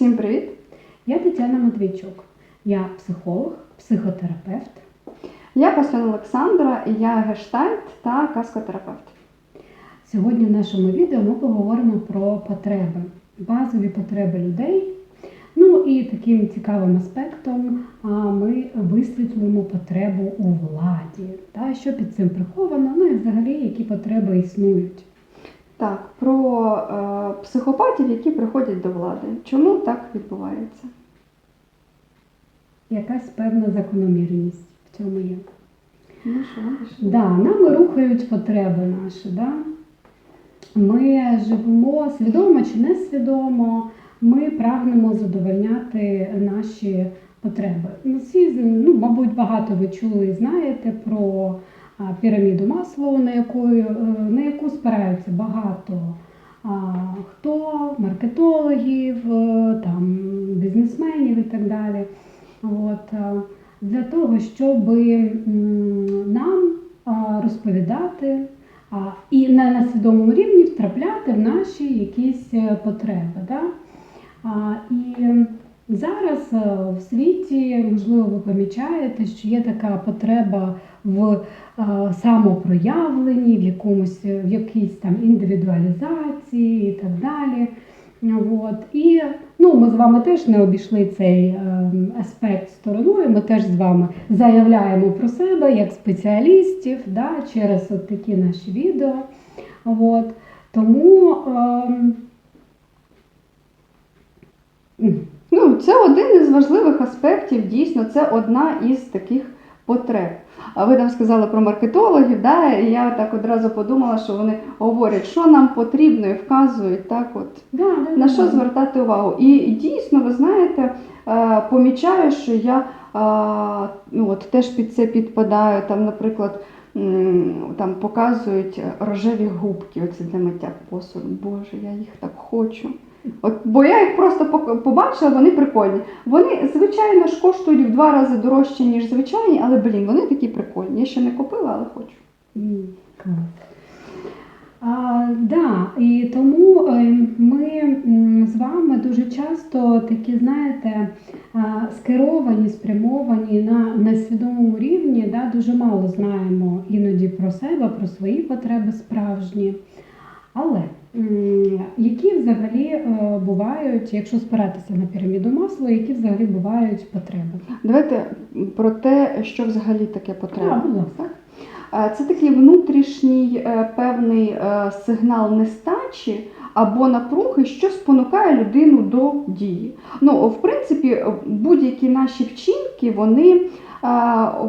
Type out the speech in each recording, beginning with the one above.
Всім привіт! Я Тетяна Матвійчук. Я психолог, психотерапевт. Я Паслен Олександра, я гештальт та каскотерапевт. Сьогодні в нашому відео ми поговоримо про потреби, базові потреби людей. Ну і таким цікавим аспектом ми висвітлимо потребу у владі, та, що під цим приховано, ну і взагалі які потреби існують. Так, про е, психопатів, які приходять до влади. Чому так відбувається? Якась певна закономірність в цьому є. Ну що, видиш? Да, нами рухають потреби наші. Да? Ми живемо свідомо чи несвідомо, ми прагнемо задовольняти наші потреби. Ну, Всі, ну, мабуть, багато ви чули і знаєте про піраміду Маслоу, на яку, на яку спираються багато хто, маркетологів, е, там, бізнесменів і так далі. От, для того, щоб нам розповідати і на несвідомому рівні втрапляти в наші якісь е, потреби. Да? І зараз е, в світі, можливо, ви помічаєте, що є така потреба в е, самопроявленні, в якомусь в якійсь там індивідуалізації і так далі. От. І ну, ми з вами теж не обійшли цей е, аспект стороною. Ми теж з вами заявляємо про себе як спеціалістів да, через от такі наші відео. От. Тому е, Ну, це один із важливих аспектів, дійсно, це одна із таких потреб. А ви там сказали про маркетологів, да? і я так одразу подумала, що вони говорять, що нам потрібно, і вказують так, от да, да, на да. що звертати увагу. І дійсно, ви знаєте, е, помічаю, що я е, ну, от теж під це підпадаю. Там, наприклад, там показують рожеві губки оці для миття посуду. Боже, я їх так хочу. От, бо я їх просто побачила, вони прикольні. Вони, звичайно ж, коштують в два рази дорожче, ніж звичайні, але блін, вони такі прикольні. Я ще не купила, але хочу. Клас. А, да, і тому е, ми з вами дуже часто такі, знаєте, скеровані, спрямовані на несвідомому рівні, да, дуже мало знаємо іноді про себе, про свої потреби справжні. Але які взагалі е, бувають, якщо спиратися на піраміду масла, які взагалі бувають потреби? Давайте про те, що взагалі таке потреба. Так, будь ласка. Е, Це такий внутрішній е, певний сигнал нестачі або напруги, що спонукає людину до дії. Ну, в принципі, будь-які наші вчинки вони е,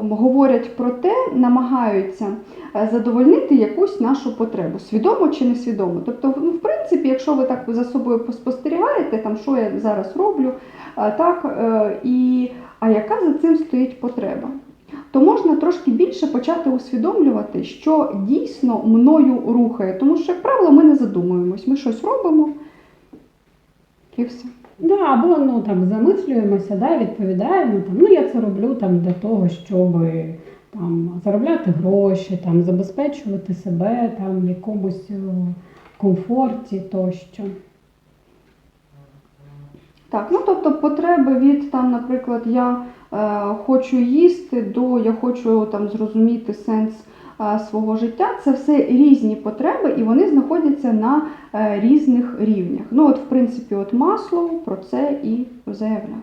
говорять про те, намагаються е, задовольнити якусь нашу потребу, свідомо чи несвідомо. Тобто, ну, в принципі, якщо ви так за собою поспостерігаєте, там що я зараз роблю, е, так, і, а яка за цим стоїть потреба? То можна трошки більше почати усвідомлювати, що дійсно мною рухає. Тому що, як правило, ми не задумуємось, ми щось робимо і все. Да, або ну там замислюємося, да, відповідаємо там, ну я це роблю там для того, щоб там заробляти гроші, там забезпечувати себе там якомусь е, комфорті тощо. Так, ну тобто потреби від там, наприклад, я е, хочу їсти до я хочу там зрозуміти сенс е, свого життя. Це все різні потреби, і вони знаходяться на е, різних рівнях. Ну, от, в принципі, от Маслоу про це і заявляв.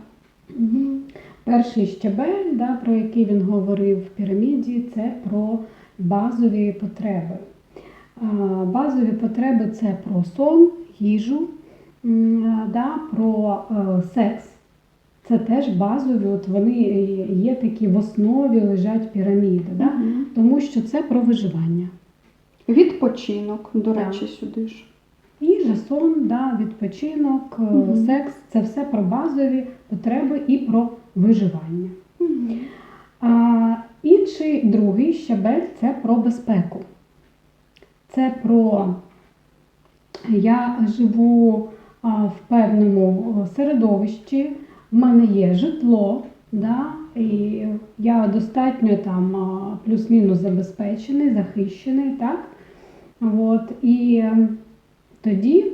Мгм. Перший щебель, да, про який він говорив в піраміді, це про базові потреби. А, Базові потреби це про сон, їжу, да, про е, секс. Це теж базові, от вони є такі в основі лежать піраміди, да? Мгм. тому що це про виживання. Відпочинок, до Так. речі, сюди ж. Їжа, сон, да, відпочинок, е, Мгм. секс це все про базові потреби і про виживання. А, інший другий щабель це про безпеку. Це про я живу в певному середовищі, в мене є житло, да, і я достатньо там плюс-мінус забезпечений, захищений, так? От, і ем, тоді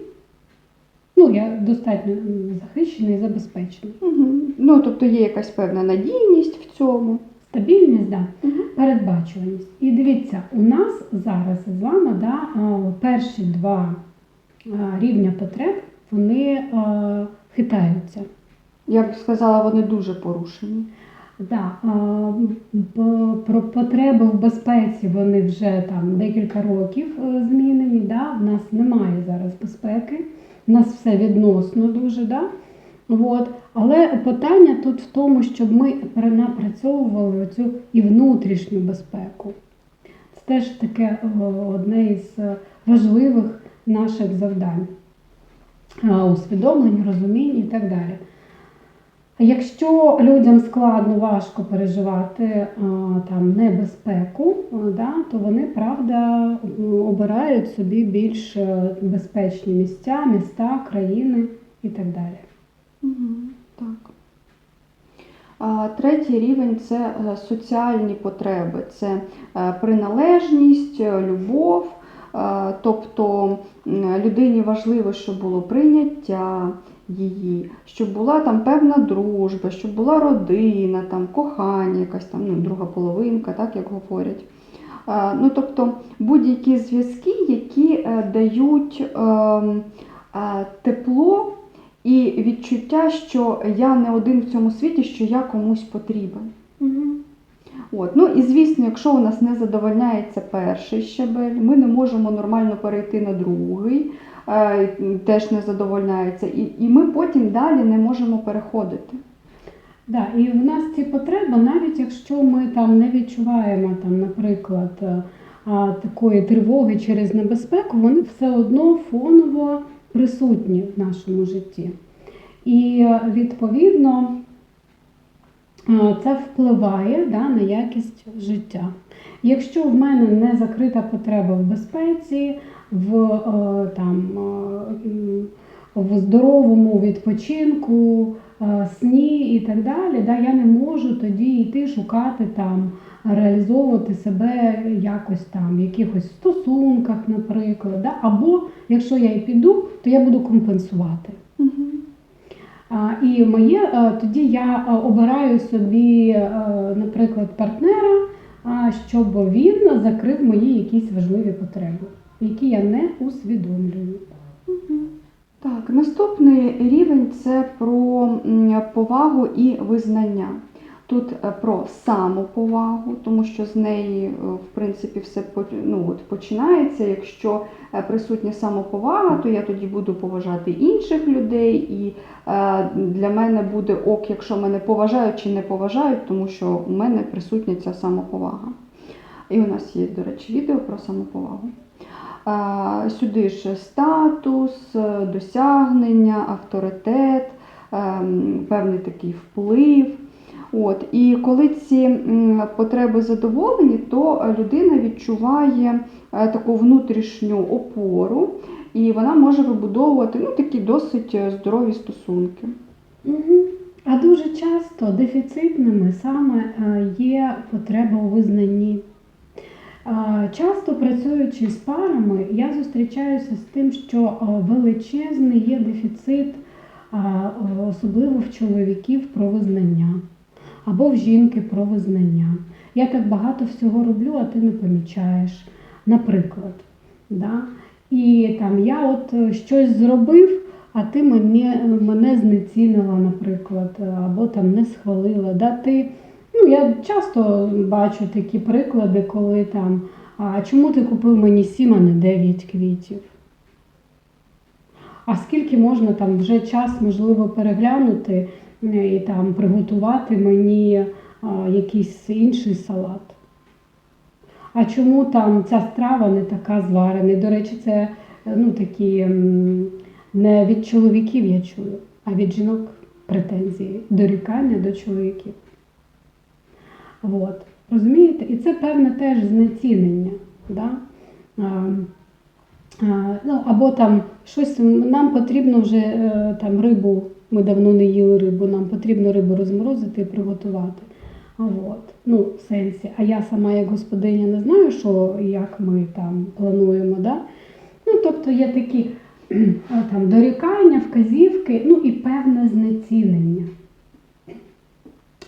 Ну, я достатньо захищений і забезпечений. Угу. Ну, тобто є якась певна надійність в цьому. Стабільність, да. Угу. передбачуваність. І дивіться, у нас зараз з вами да, перші два рівня потреб вони а, хитаються. Я б сказала, вони дуже порушені. Да, п- про потреби в безпеці вони вже там декілька років е, змінені. Да? В нас немає зараз безпеки, в нас все відносно дуже. Да? От. Але питання тут в тому, щоб ми напрацьовували цю і внутрішню безпеку. Це теж таке одне із е, важливих наших завдань. Е, Усвідомлення, розуміння і так далі. Якщо людям складно, важко переживати е, там небезпеку, е, да, то вони правда обирають собі більш безпечні місця, міста, країни і так далі. Угу. Так. А, третій рівень це соціальні потреби, це приналежність, любов. Е, Тобто людині важливо, щоб було прийняття її, щоб була там певна дружба, щоб була родина, там кохання, якась там ну, друга половинка, так як говорять. Е, Ну, тобто будь-які зв'язки, які е, дають ем, тепло і відчуття, що я не один в цьому світі, що я комусь потрібен. От. Ну і звісно, якщо у нас не задовольняється перший щабель, ми не можемо нормально перейти на другий, е, теж не задовольняється, і, і ми потім далі не можемо переходити. Да, і в нас ці потреби, навіть якщо ми там не відчуваємо, там, наприклад, е, такої тривоги через небезпеку, вони все одно фоново присутні в нашому житті. І відповідно це впливає да, на якість життя. Якщо в мене не закрита потреба в безпеці, в, е, там, е, в здоровому відпочинку, е, сні і так далі, да, я не можу тоді йти шукати там, реалізовувати себе якось там, в якихось стосунках, наприклад. Да? Або якщо я і піду, то я буду компенсувати. Угу. І моє е, тоді я е, обираю собі, е, наприклад, партнера, щоб він закрив мої якісь важливі потреби, які я не усвідомлюю. Так, наступний рівень це про повагу і визнання. Тут е, про самоповагу, тому що з неї, е, в принципі, все ну, от, починається. Якщо е, присутня самоповага, то я тоді буду поважати інших людей, і е, для мене буде ок, якщо мене поважають чи не поважають, тому що у мене присутня ця самоповага. І у нас є, до речі, відео про самоповагу. А, Сюди ж статус, е, досягнення, авторитет, ем, певний такий вплив. От. І коли ці потреби задоволені, то людина відчуває е, таку внутрішню опору, і вона може вибудовувати ну, такі досить е, здорові стосунки. А дуже часто дефіцитними саме е, є потреба у визнанні. Часто працюючи з парами, я зустрічаюся з тим, що величезний є дефіцит, особливо в чоловіків про визнання або в жінки про визнання. Я так багато всього роблю, а ти не помічаєш. Наприклад, да? і там я от е, щось зробив, а ти мене, мене знецінила, наприклад, або там не схвалила. Да? Ти, ну, я часто бачу такі приклади, коли там, а чому ти купив мені сім, а не 9 квітів? А скільки можна там вже час, можливо, переглянути е, і там приготувати мені якийсь інший салат? А чому там ця страва не така зварена? До речі, це ну, такі не від чоловіків я чую, а від жінок претензії, дорікання до чоловіків. От. Розумієте? І це певне теж знецінення. Да? А, а, ну, або там щось нам потрібно вже е, там рибу, ми давно не їли рибу, нам потрібно рибу розморозити і приготувати. От. Ну, в сенсі, а я сама як господиня не знаю, що як ми там плануємо. Да? Ну, тобто є такі там, дорікання, вказівки, ну і певне знецінення.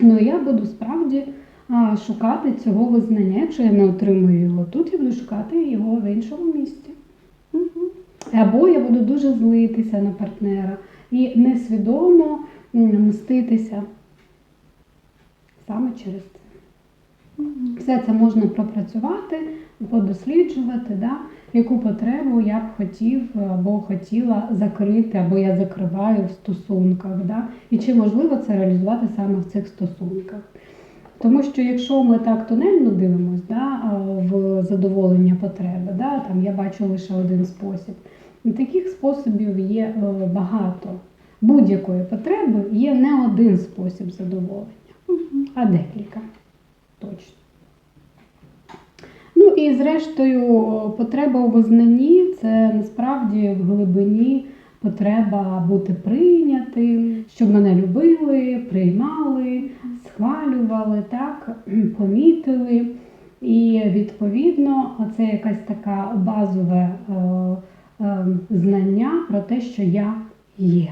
Ну, я буду справді а, шукати цього визнання. Якщо я не отримую його тут, я буду шукати його в іншому місці. Або я буду дуже злитися на партнера і несвідомо мститися саме через це. Все це можна пропрацювати, подосліджувати, да? яку потребу я б хотів або хотіла закрити, або я закриваю в стосунках. Да? І чи можливо це реалізувати саме в цих стосунках. Тому що якщо ми так тунельно дивимося да, в задоволення потреби, да, там я бачу лише один спосіб. І Таких способів є е, багато. Будь-якої потреби є не один спосіб задоволення, а декілька. Точно. Ну і зрештою, потреба у визнанні це насправді в глибині потреба бути прийнятим, щоб мене любили, приймали, схвалювали, так, помітили. І відповідно, це якась така базове е, е, знання про те, що я є.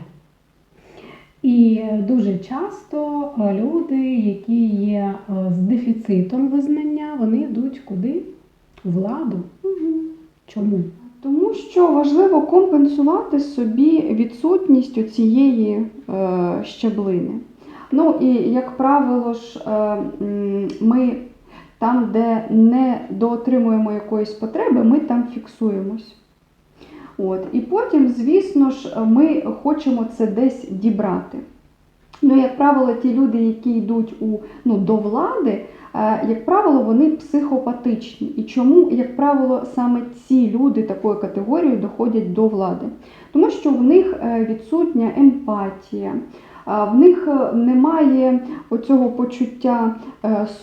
І дуже часто е, люди, які є е, з дефіцитом визнання, вони йдуть куди? Владу. Чому? Тому що важливо компенсувати собі відсутність цієї е, щаблини. Ну і як правило ж, е, ми там, де не доотримуємо якоїсь потреби, ми там фіксуємось. От. І потім, звісно ж, ми хочемо це десь дібрати. Ну, як правило, ті люди, які йдуть у, ну, до влади, е, як правило, вони психопатичні. І чому, як правило, саме ці люди такої категорії доходять до влади? Тому що в них е, відсутня емпатія, в них е, немає оцього почуття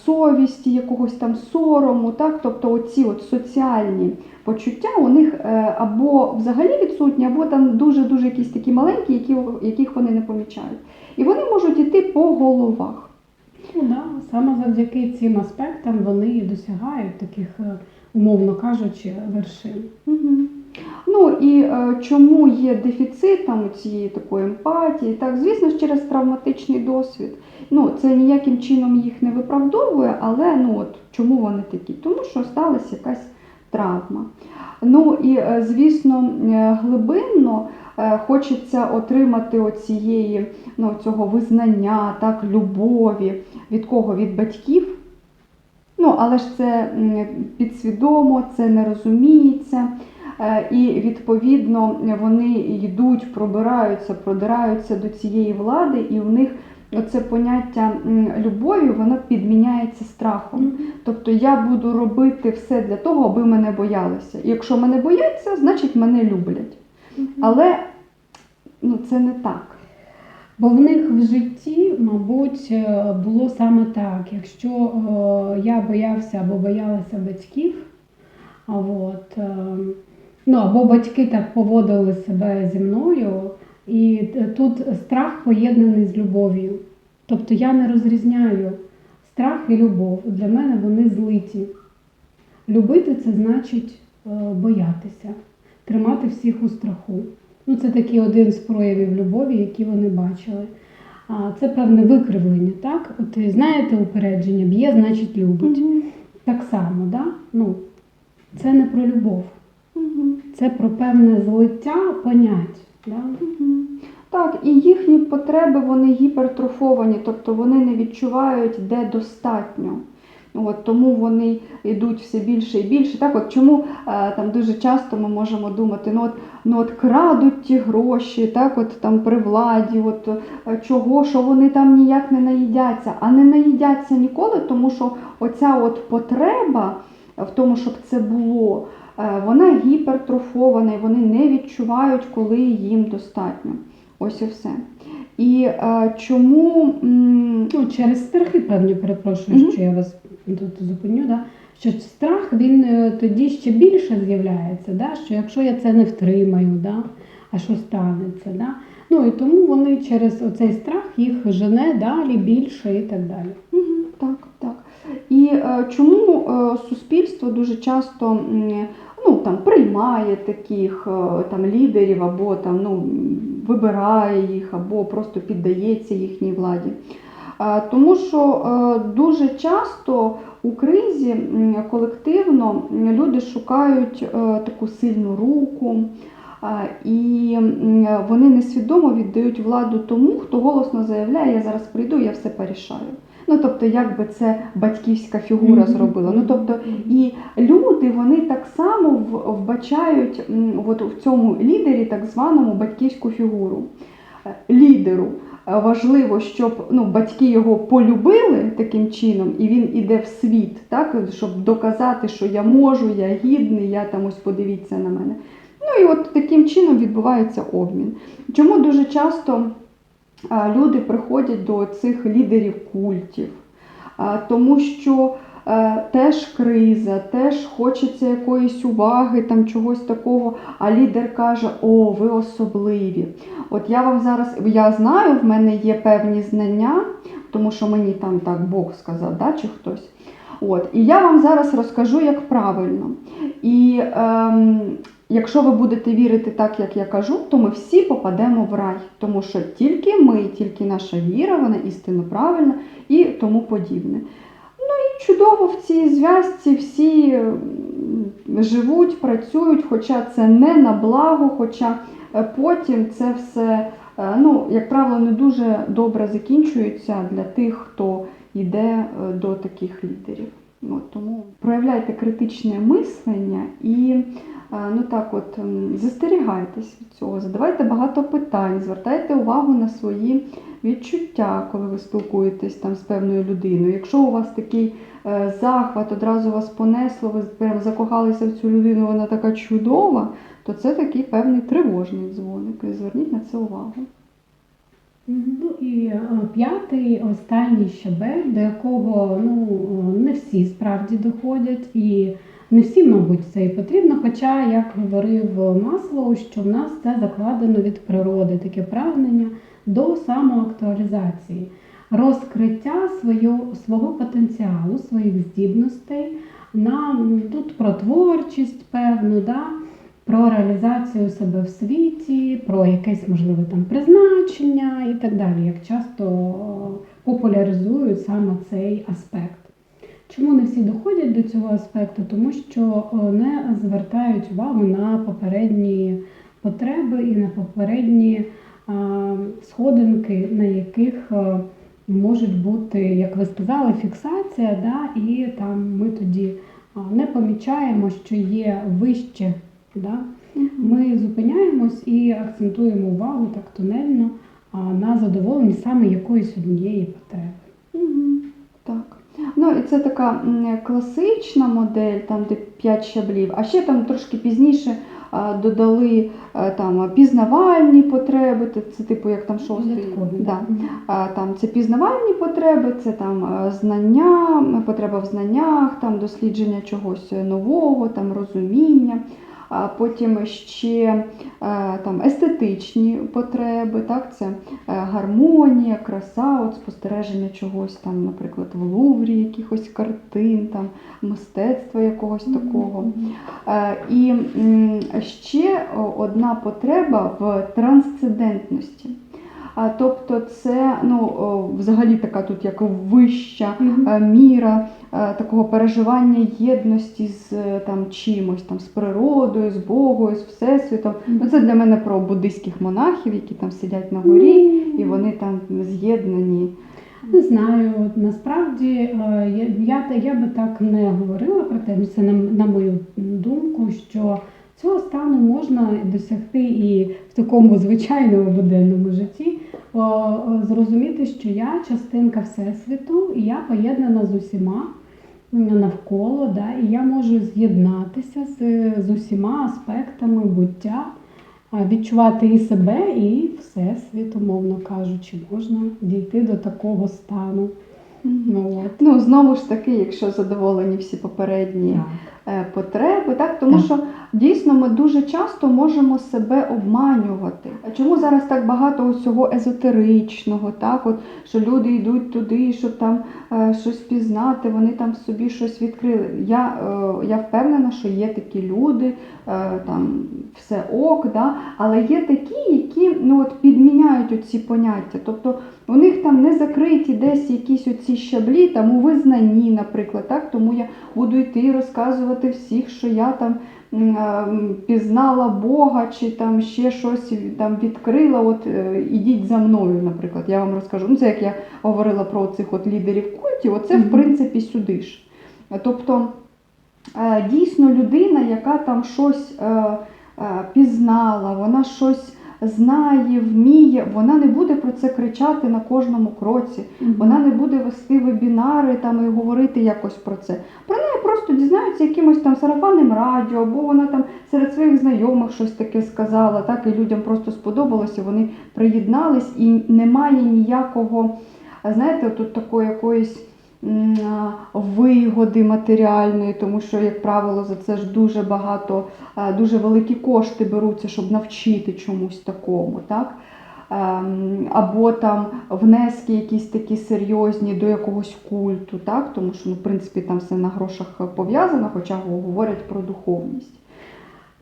совісті, якогось там сорому, так? тобто оці от соціальні почуття у них або взагалі відсутні, або там дуже-дуже якісь такі маленькі, яких вони не помічають. І вони можуть йти по головах. Ну, да, саме завдяки цим аспектам вони і досягають таких, е, умовно кажучи, вершин. Мгм. Ну і е, чому є дефіцит у цієї такої емпатії? Так, звісно ж, через травматичний досвід. Ну, це ніяким чином їх не виправдовує, але ну от чому вони такі? Тому що сталася якась травма. Ну і е, звісно, е, глибинно хочеться отримати оцієї, ну, цього визнання, так, любові. Від кого? Від батьків. Ну, але ж це підсвідомо, це не розуміється. Е, І відповідно вони йдуть, пробираються, продираються до цієї влади, і в них це поняття любові воно підміняється страхом. Тобто я буду робити все для того, аби мене боялися. І якщо мене бояться, значить мене люблять. Але ну, це не так. Бо в них в житті, мабуть, е, було саме так. Якщо е, я боявся або боялася батьків, а от, е, ну, або батьки так поводили себе зі мною, і е, тут страх поєднаний з любов'ю. Тобто я не розрізняю страх і любов. Для мене вони злиті. Любити це значить е, боятися, тримати всіх у страху. Ну, це такий один з проявів любові, які вони бачили. А це певне викривлення, так? От знаєте, упередження б'є, значить любить. Так само, да? ну, це не про любов, Мгм. це про певне злиття понять. Да? Мгм. Так, і їхні потреби вони гіпертрофовані, тобто вони не відчувають, де достатньо. От, тому вони йдуть все більше і більше. Так, от чому е, там дуже часто ми можемо думати, ну от, ну от крадуть ті гроші, так, от там при владі, от е, чого, що вони там ніяк не наїдяться, а не наїдяться ніколи, тому що оця от потреба в тому, щоб це було, е, вона гіпертрофована, і вони не відчувають, коли їм достатньо. Ось і все. І е, чому Ну, через страхи, певні, перепрошую, Мгм. що я вас тут зупиню, да? що страх він е, тоді ще більше з'являється, да? що якщо я це не втримаю, да? а що станеться. Да? Ну і тому вони через оцей страх їх жене далі, більше і так далі. Мгм, Так, так. І е, чому е, суспільство дуже часто м, ну, там, приймає таких е, там, лідерів, або там, ну, вибирає їх, або просто піддається їхній владі. Е, Тому що е, дуже часто у кризі колективно люди шукають таку сильну руку, і вони несвідомо віддають владу тому, хто голосно заявляє, я зараз прийду, я все порішаю. Ну, тобто, як би це батьківська фігура зробила. Ну, тобто, і люди вони так само вбачають от в цьому лідері так званому батьківську фігуру. Е, Лідеру е, важливо, щоб ну, батьки його полюбили таким чином, і він іде в світ, так, щоб доказати, що я можу, я гідний, я там ось подивіться на мене. Ну і от таким чином відбувається обмін. Чому дуже часто люди приходять до цих лідерів культів? Тому що е, теж криза, теж хочеться якоїсь уваги, там чогось такого. А лідер каже: О, ви особливі. От я вам зараз, я знаю, в мене є певні знання, тому що мені там так Бог сказав, да, чи хтось. От, і я вам зараз розкажу, як правильно. І ем, якщо ви будете вірити так, як я кажу, то ми всі попадемо в рай, тому що тільки ми, тільки наша віра, вона істинно правильна і тому подібне. Ну і чудово в цій зв'язці всі живуть, працюють, хоча це не на благо, хоча е, потім це все, е, ну, як правило, не дуже добре закінчується для тих, хто йде е, до таких лідерів. От, тому проявляйте критичне мислення і ну так от застерігайтесь від цього, задавайте багато питань, звертайте увагу на свої відчуття, коли ви спілкуєтесь там з певною людиною. Якщо у вас такий е, захват, одразу вас понесло, ви прям закохалися в цю людину, вона така чудова, то це такий певний тривожний дзвоник. Зверніть на це увагу. Ну і е, п'ятий, останній щабель, до якого ну, не всі справді доходять, і не всім, мабуть, це і потрібно. Хоча, як говорив Маслоу, що в нас це закладено від природи, таке прагнення до самоактуалізації, розкриття свою, свого потенціалу, своїх здібностей на тут про творчість, певну, да? про реалізацію себе в світі, про якесь можливе там призначення і так далі, як часто популяризують саме цей аспект. Чому не всі доходять до цього аспекту? Тому що не звертають увагу на попередні потреби і на попередні сходинки, на яких е, можуть бути, як ви сказали, фіксація, да, і там ми тоді не помічаємо, що є вище. Да? Ми зупиняємось і акцентуємо увагу так тунельно на задоволенні саме якоїсь однієї потреби. Так. Ну і це така класична модель, там де 5 щаблів, а ще там трошки пізніше додали а, там пізнавальні потреби, це, типу як там шостий. Да. Там це пізнавальні потреби, це там е, знання, потреба в знаннях, там дослідження чогось нового, там розуміння. Потім ще е, там естетичні потреби, так, це е, гармонія, краса, от спостереження чогось там, наприклад, в Луврі, якихось картин, там, мистецтва якогось такого. Е, І ще одна потреба в трансцендентності. А, Тобто це ну, взагалі така тут як вища е, міра е, такого переживання єдності з е, там, чимось, там, з природою, з Богом, з Всесвітом. Ну, це для мене про буддийських монахів, які там сидять на горі, і вони там з'єднані. Не знаю, насправді я, я, я би так не говорила про те, ну, це на, на мою думку, що цього стану можна досягти і в такому звичайному буденному житті. Зрозуміти, що я частинка Всесвіту, і я поєднана з усіма навколо, да, і я можу з'єднатися з, з усіма аспектами буття, відчувати і себе, і всесвіт, умовно кажучи, можна дійти до такого стану. Ну, от. Ну, знову ж таки, якщо задоволені всі попередні Так. е, потреби, так? тому Так. що Дійсно, ми дуже часто можемо себе обманювати. А Чому зараз так багато усього езотеричного, так от що люди йдуть туди, щоб там е, щось пізнати, вони там собі щось відкрили. Я, е, я впевнена, що є такі люди, е, там все ок, да? але є такі, які ну, от, підміняють оці поняття. Тобто у них там не закриті десь якісь оці щаблі, там у визнанні, наприклад, так? тому я буду йти розказувати всіх, що я там пізнала Бога чи там ще щось там відкрила. От е, ідіть за мною, наприклад, я вам розкажу. Ну, це як я говорила про цих от лідерів культів, оце в принципі сюди ж. Тобто е, дійсно людина, яка там щось е, е, пізнала, вона щось знає, вміє, вона не буде про це кричати на кожному кроці. Вона не буде вести вебінари там і говорити якось про це. Про просто дізнаються якимось там сарафанним радіо, або вона там серед своїх знайомих щось таке сказала, так і людям просто сподобалося, вони приєднались, і немає ніякого, знаєте, тут такої якоїсь. Вигоди матеріальної, тому що, як правило, за це ж дуже багато, дуже великі кошти беруться, щоб навчити чомусь такому, так? Ем, або там внески якісь такі серйозні до якогось культу, так? тому що ну, в принципі там все на грошах пов'язано, хоча говорять про духовність.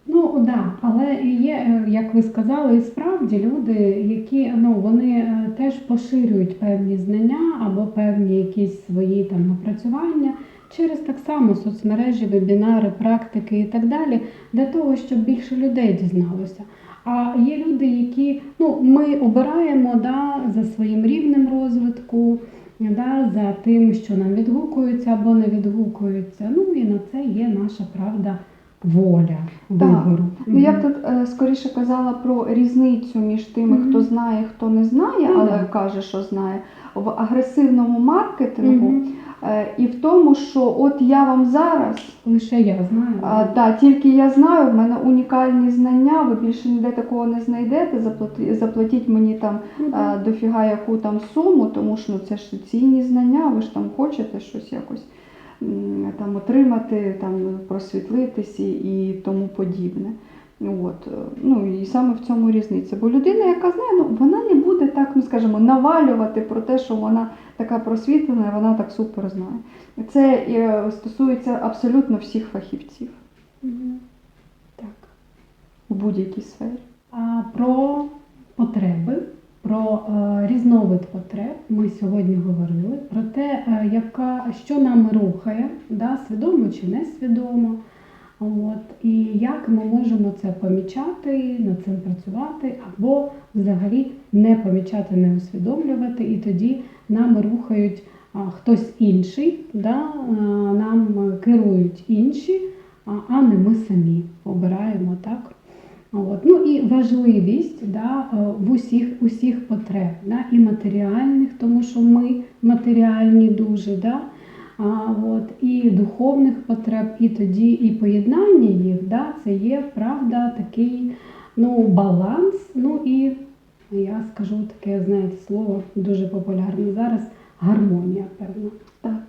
Ну да, але є, е, як ви сказали, і справді люди, які ну вони е, теж поширюють певні знання або певні якісь свої там напрацювання через так само соцмережі, вебінари, практики і так далі, для того, щоб більше людей дізналося. А є люди, які ну ми обираємо да, за своїм рівнем розвитку, да, за тим, що нам відгукується або не відгукується. Ну і на це є наша правда воля вибору. Ну я б тут е, скоріше казала про різницю між тими, Мгм. хто знає, хто не знає, Ну, але да. каже, що знає, в агресивному маркетингу Мгм. е, і в тому, що от я вам зараз. Лише я знаю. А, да, тільки я знаю, в мене унікальні знання, ви більше ніде такого не знайдете. Заплати, заплатіть мені там а, дофіга яку там суму, тому що ну, це ж цінні знання, ви ж там хочете щось якось там отримати, там просвітлитись і, і тому подібне. От. е, Ну і саме в цьому різниця. Бо людина, яка знає, ну вона не буде так, ну скажімо, навалювати про те, що вона така просвітлена, вона так супер знає. Це е, стосується абсолютно всіх фахівців. Так. у будь-якій сфері. А про потреби, про е, різновид потреб ми сьогодні говорили. Про те, е, яка, що нами рухає, да, свідомо чи несвідомо. От, і як ми можемо це помічати, над цим працювати, або взагалі не помічати, не усвідомлювати, і тоді нами рухають хтось інший, да, нам керують інші, а, не ми самі обираємо так. От. Ну і важливість да, е, в усіх, усіх потреб, да, і матеріальних, тому що ми матеріальні дуже, да, от, і духовних потреб, і тоді і поєднання їх, да, це є правда такий ну, баланс. Ну і я скажу таке, знаєте, слово дуже популярне зараз гармонія, певно. Так.